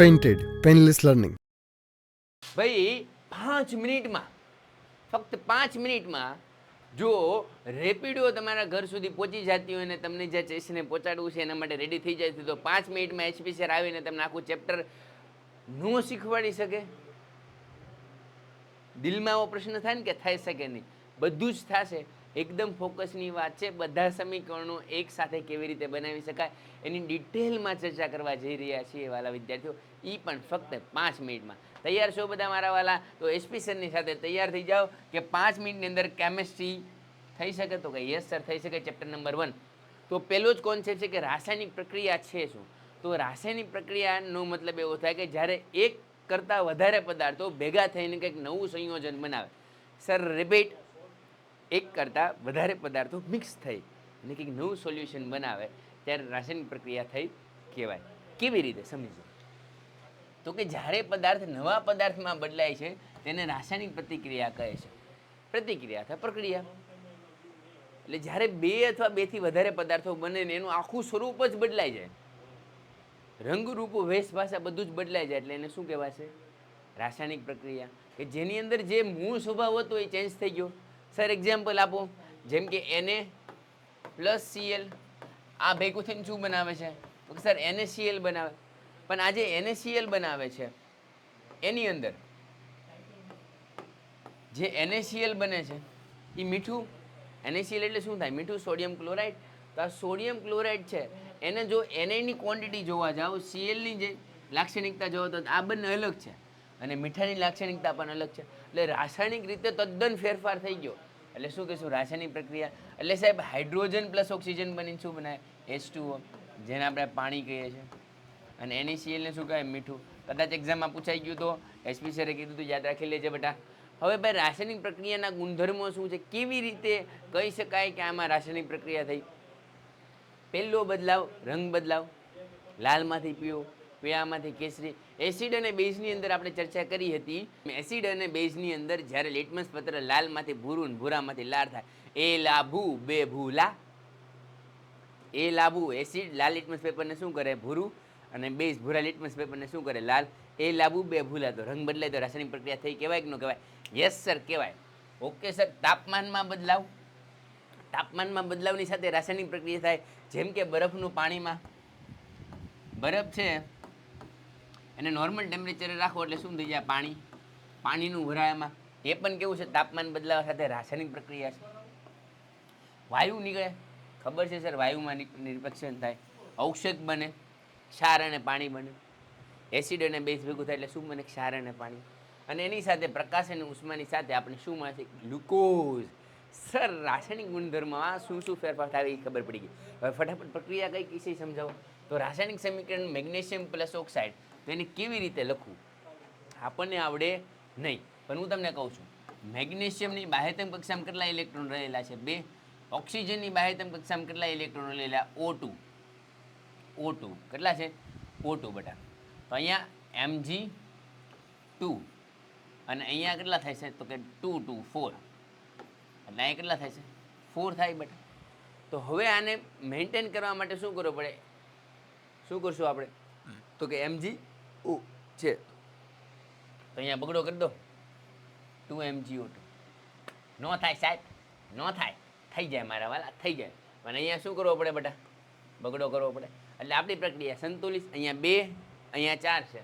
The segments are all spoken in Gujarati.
પેઇન્ટેડ પેનલેસ લર્નિંગ ભાઈ, પાંચ મિનિટમાં, ફક્ત પાંચ મિનિટમાં, જો રેપિડો તમારા ઘર સુધી પહોંચી જતી હોય અને તમને જે ચેસને પહોંચાડવું છે એના માટે રેડી થઈ જાય તો પાંચ મિનિટમાં એચપીસીઆર આવીને તમને આખું ચેપ્ટર ન શીખવાડી શકે? દિલમાં એવો પ્રશ્ન થાય ને કે થઈ શકે નહીં. બધું જ થશે. એકદમ ફોકસની વાત છે. બધા સમીકરણો એક સાથે કેવી રીતે બનાવી શકાય એની ડિટેલમાં ચર્ચા કરવા જઈ રહ્યા છીએ વાલા વિદ્યાર્થીઓ. એ પણ ફક્ત પાંચ મિનિટમાં. તૈયાર છો બધા મારા વાલા? તો એસપી સરની સાથે તૈયાર થઈ જાઓ કે પાંચ મિનિટની અંદર કેમેસ્ટ્રી થઈ શકે તો કે યસ સર થઈ શકે ચેપ્ટર નંબર વન તો પહેલો જ કોન્સેપ્ટ છે કે રાસાયણિક પ્રક્રિયા છે શું? તો રાસાયણિક પ્રક્રિયાનો મતલબ એવો થાય કે જ્યારે એક કરતાં વધારે પદાર્થો ભેગા થઈને કંઈક નવું સંયોજન બનાવે. સર રિપીટ એક કરતાં વધારે પદાર્થો મિક્સ થઈ અને કંઈક નવું સોલ્યુશન બનાવે ત્યારે રાસાયણિક પ્રક્રિયા થઈ કહેવાય. કેવી રીતે? સમજો તો કે જ્યારે પદાર્થ નવા પદાર્થમાં બદલાય છે, તેને રાસાયણિક પ્રતિક્રિયા કહે છે. પ્રતિક્રિયા અથવા પ્રક્રિયા. એટલે જ્યારે બે અથવા બેથી વધારે પદાર્થો બને ને એનું આખું સ્વરૂપ જ બદલાઈ જાય. રંગરૂપ વેશભાષા બધું જ બદલાઈ જાય એટલે એને શું કહેવાશે? રાસાયણિક પ્રક્રિયા. કે જેની અંદર જે મૂળ સ્વભાવ હતો એ ચેન્જ થઈ ગયો. સર એક્ઝામ્પલ આપો. જેમ કે એને પ્લસ સીએલ આ ભેગું થઈને શું બનાવે છે? તો સર એનએસીએલ બનાવે. પણ આજે એનએસીએલ બનાવે છે, એની અંદર જે એનએસીએલ બને છે એ મીઠું. એનએસીએલ એટલે શું થાય? મીઠું સોડિયમ ક્લોરાઇડ તો આ સોડિયમ ક્લોરાઇડ છે, એને જો એનએની ક્વોન્ટિટી જોવા જાઓ સીએલની જે લાક્ષણિકતા જોવો તો આ બંને અલગ છે. અને મીઠાની લાક્ષણિકતા પણ અલગ છે. એટલે રાસાયણિક રીતે તદ્દન ફેરફાર થઈ ગયો. એટલે શું કહીશું, રાસાયણિક પ્રક્રિયા. એટલે સાહેબ હાઇડ્રોજન પ્લસ ઓક્સિજન બનીને શું બનાવે એચ જેને આપણે પાણી કહીએ છીએ. અને NaCl ને શું કહેવાય? મીઠું. કદાચ એક્ઝામમાં પૂછાઈ ગયું તો એસપી સરે કીધું તું, યાદ રાખી લેજે બેટા. હવે ભાઈ, રાસાયણિક પ્રક્રિયાના ગુણધર્મો શું છે? કેવી રીતે કહી શકાય કે આમાં રાસાયણિક પ્રક્રિયા થઈ? પહેલો બદલાવ, રંગ બદલાવ. લાલમાંથી પીળો. પીળામાંથી કેસરી, એસિડ અને બેઝની અંદર આપણે ચર્ચા કરી હતી. એસિડ અને બેઝની અંદર જ્યારે લિટમસ પત્ર લાલમાંથી ભૂરું ભૂરામાંથી લાલ થાય, એ લાભુ, બે ભૂલા. એ લાભુ, એસિડ, લાલ લિટમસ પેપરને શું કરે? ભૂરું અને બેઝ, ભૂરા લિટમસ પેપરને શું કરે? લાલ. એ લાભુ, બે ભૂલા. તો રંગ બદલાય તો રાસાયણિક પ્રક્રિયા થઈ કહેવાય કે ન કહેવાય? યસ સર કહેવાય. ઓકે સર તાપમાનમાં બદલાવ. તાપમાનમાં બદલાવની સાથે રાસાયણિક પ્રક્રિયા થાય. જેમ કે બરફનું પાણીમાં. બરફ છે એને નોર્મલ ટેમ્પરેચરે રાખો એટલે શું થઈ જાય? પાણી. પાણીનું ભરાયામાં એ પણ કેવું છે? તાપમાન બદલાવા સાથે રાસાયણિક પ્રક્રિયા છે. વાયુ નીકળે. ખબર છે સર? વાયુમાં નિરપેક્ષણ થાય. ઔષધ બને. ક્ષાર અને પાણી બને. એસિડ અને બેઝ ભેગું થાય એટલે શું બને? ક્ષાર અને પાણી. અને એની સાથે પ્રકાશ અને ઉષ્માની સાથે આપણે શું મળે છે? ગ્લુકોઝ. સર, રાસાયણિક ગુણધર્મમાં શું શું ફેરફાર થાય એ ખબર પડી ગઈ. હવે ફટાફટ પ્રક્રિયા કઈ કિસ્સે સમજાવો. તો રાસાયણિક સમીકરણ મેગ્નેશિયમ પ્લસ ઓક્સાઇડ. તો એને કેવી રીતે લખવું? આપણને આવડે નહીં. પણ હું તમને કહું છું મેગ્નેશિયમની બાહ્યતમ કક્ષામાં કેટલા ઇલેક્ટ્રોન રહેલા છે? બે. ઓક્સિજનની બાહ્યતમ કક્ષામાં કેટલા ઇલેક્ટ્રોન રહેલા? O two. O two. કેટલા છે? ઓ ટુ બટા. તો અહીંયા એમજી ટુ. અને અહીંયા કેટલા થાય છે? તો કે ટુ ટુ ફોર. એટલે અહીંયા કેટલા થાય છે? ફોર થાય બટા. તો હવે આને મેન્ટેન કરવા માટે શું કરવું પડે? શું કરશું આપણે? તો કે એમજી ઓ છે. તો અહીંયા બગડો કરી દો. Two MG O two. ન થાય સાહેબ, ન થાય. થઈ જાય મારા વાલા, થઈ જાય. પણ અહીંયા શું કરવો પડે બેટા? બગડો કરવો પડે. એટલે આપણી પ્રક્રિયા સંતુલિત, અહીંયા બે, અહીંયા ચાર છે.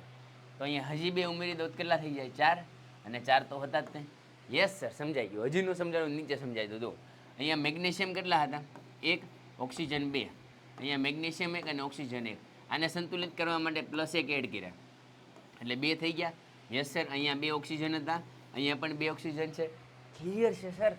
તો અહીંયા હજી બે ઉમેરી દો કેટલા થઈ જાય? ચાર. અને ચાર તો હતા જ નહીં યસ સર સમજાઈ ગયું. હજીનું સમજાયું નીચે સમજાઈ દો અહીંયા મેગ્નેશિયમ કેટલા હતા? એક, ઓક્સિજન બે. અહીંયા મેગ્નેશિયમ એક અને ઓક્સિજન એક. આને સંતુલિત કરવા માટે પ્લસ એક એડ કર્યા. એટલે બે થઈ ગયા. યસ સર અહીંયા બે ઓક્સિજન હતા. અહીંયા પણ બે ઓક્સિજન છે. ક્લિયર છે સર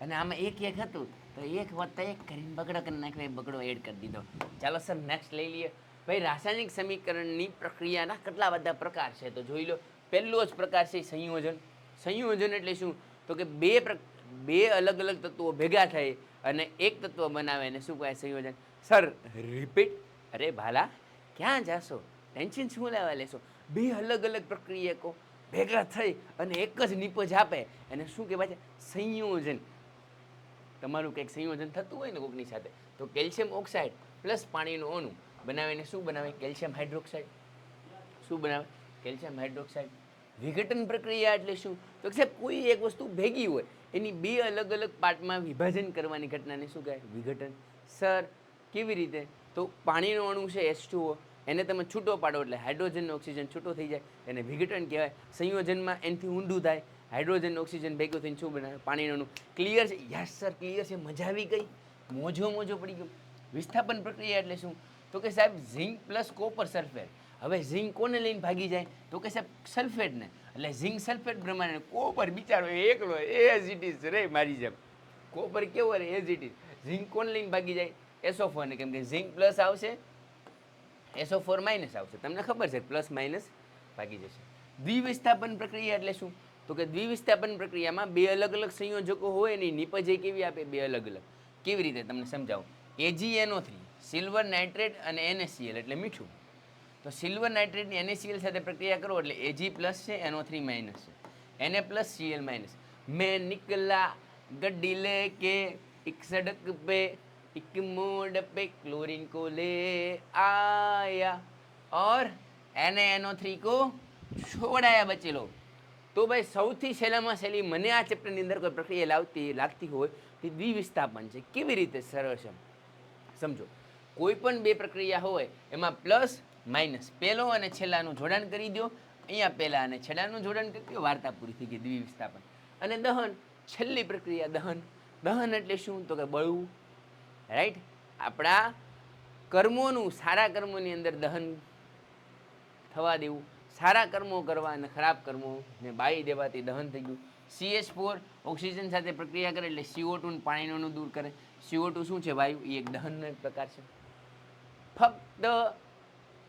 અને આમાં એક એક હતું. તો એક વત્તા એક કરીને બગડો કરી નાખ્યો, એ બગડો એડ કરી દીધો. ચાલો સર નેક્સ્ટ લઈ લઈએ. ભાઈ, રાસાયણિક સમીકરણની પ્રક્રિયાના કેટલા બધા પ્રકાર છે? તો જોઈ લો. પહેલો જ પ્રકાર છે સંયોજન. સંયોજન એટલે શું? તો કે બે બે અલગ અલગ તત્વો ભેગા થાય અને એક તત્વ બનાવે અને શું કહેવાય સંયોજન? સર રિપીટ અરે, ભાલા, ક્યાં જાશો? ટેન્શન શું લેવા લેશો? બે અલગ અલગ પ્રક્રિયકો ભેગા થઈ અને એક જ નિપજ આપે. એને શું કહેવાય છે? સંયોજન. તમારું કંઈક સંયોજન થતું હોય ને કોકની સાથે, તો કેલ્શિયમ ઓક્સાઇડ પ્લસ પાણીનું અણુ બનાવીને શું બનાવે? Calcium hydroxide. શું બનાવે? Calcium hydroxide. વિઘટન પ્રક્રિયા એટલે શું? તો સાહેબ, કોઈ એક વસ્તુ ભેગી હોય, એની બે અલગ અલગ પાર્ટમાં વિભાજન કરવાની ઘટનાને શું કહેવાય? વિઘટન. સર, કેવી રીતે? તો પાણીનું અણુ છે એચ એને તમે છૂટો પાડો એટલે હાઇડ્રોજન ઓક્સિજન છૂટો થઈ જાય, એને વિઘટન કહેવાય. સંયોજનમાં એનાથી ઊંડું થાય હાઇડ્રોજન ઓક્સિજન ભેગું થઈને શું બનાવે પાણીનું ક્લિયર છે. યસ સર ક્લિયર છે, મજા આવી ગઈ. મોજો મોજો પડી ગયો. વિસ્થાપન પ્રક્રિયા એટલે શું? તો કે સાહેબ ઝિંક પ્લસ કોપર સલ્ફેટ હવે ઝિંક કોને લઈને ભાગી જાય? તો કે સાહેબ સલ્ફેટને એટલે ઝિંક સલ્ફેટ પ્રમાણે કોપર બિચારો એકલો એઝ ઇટ ઇઝ રે મારી જેમ. કોપર કેવો રે? એઝ ઇટ ઇઝ ઝિંક કોને લઈને ભાગી જાય? એસોફોને કેમ કે ઝિંક પ્લસ આવશે એસો ફોર માઇનસ આવશે. તમને ખબર છે, પ્લસ માઇનસ ભાગી જશે. દ્વિવિસ્થાપન પ્રક્રિયા એટલે શું? તો કે દ્વિવિસ્થાપન પ્રક્રિયામાં બે અલગ અલગ સંયોજકો હોય એની નિપજે કેવી આપે? બે અલગ અલગ. કેવી રીતે તમને સમજાવું? એજીએનઓ થ્રી સિલ્વર નાઇટ્રેટ અને એનએસસીએલ એટલે મીઠું. તો સિલ્વર નાઇટ્રેટની એનએસસીએલ સાથે પ્રક્રિયા કરો એટલે એજી પ્લસ છે એનઓ થ્રી માઇનસ છે. એને પ્લસ સીએલ માઇનસ. મેં નિકલા ગડ્ડી લે કે એક સડક પે एक मोड़ पे क्लोरीन को ले आया और એને એનો થ્રી કો છોડાયા બચેલો તો ભાઈ સૌથી સહેલામાં સહેલી મને આ ચેપ્ટરની અંદર કોઈ પ્રક્રિયા લાવતી લાગતી હોય તે દ્વિવિસ્થાપન છે કેવી રીતે સરળ છે સમજો કોઈ પણ બે પ્રક્રિયા હોય એમાં પ્લસ માઇનસ પહેલો અને છેલ્લાનું જોડાણ કરી દો અહીંયા પહેલા અને છેલ્લાનું જોડાણ કરી દો વાર્તા પૂરી થઈ ગઈ દ્વિવિસ્થાપન અને દહન છેલ્લી પ્રક્રિયા દહન દહન એટલે શું તો કે બળવું રાઈટ આપણા કર્મોનું, સારા કર્મોની અંદર દહન થવા દેવું. સારા કર્મો કરવા અને ખરાબ કર્મોને બાળી દેવાથી દહન થઈ ગયું. સીએચ ફોર ઓક્સિજન સાથે પ્રક્રિયા કરે એટલે સીઓ ટુ પાણીનું દૂર કરે. સીઓ ટુ શું છે વાયુ? એ એક દહનનો એક પ્રકાર છે. ફક્ત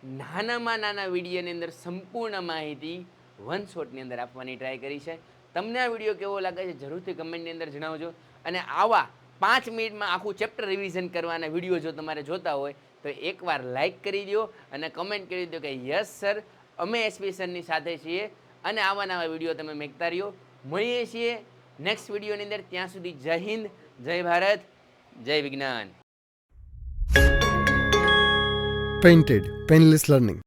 નાનામાં નાના વિડીયોની અંદર સંપૂર્ણ માહિતી વન શોટની અંદર આપવાની ટ્રાય કરી છે. તમને આ વીડિયો કેવો લાગે છે જરૂરથી કમેન્ટની અંદર જણાવજો. અને આવા પાંચ મિનિટમાં આખું ચેપ્ટર રિવિઝન કરવાના વીડિયો જો તમારે જોતા હોય, તો એકવાર લાઈક કરી દો અને કમેન્ટ કરી દો કે યસ સર અમે એસપી સરની સાથે છીએ અને આવા નવા વીડિયો તમે મેકતા રહ્યો. મળીએ છીએ નેક્સ્ટ વિડીયોની અંદર. ત્યાં સુધી જય હિન્દ, જય ભારત, જય વિજ્ઞાન. Painted painless Learning.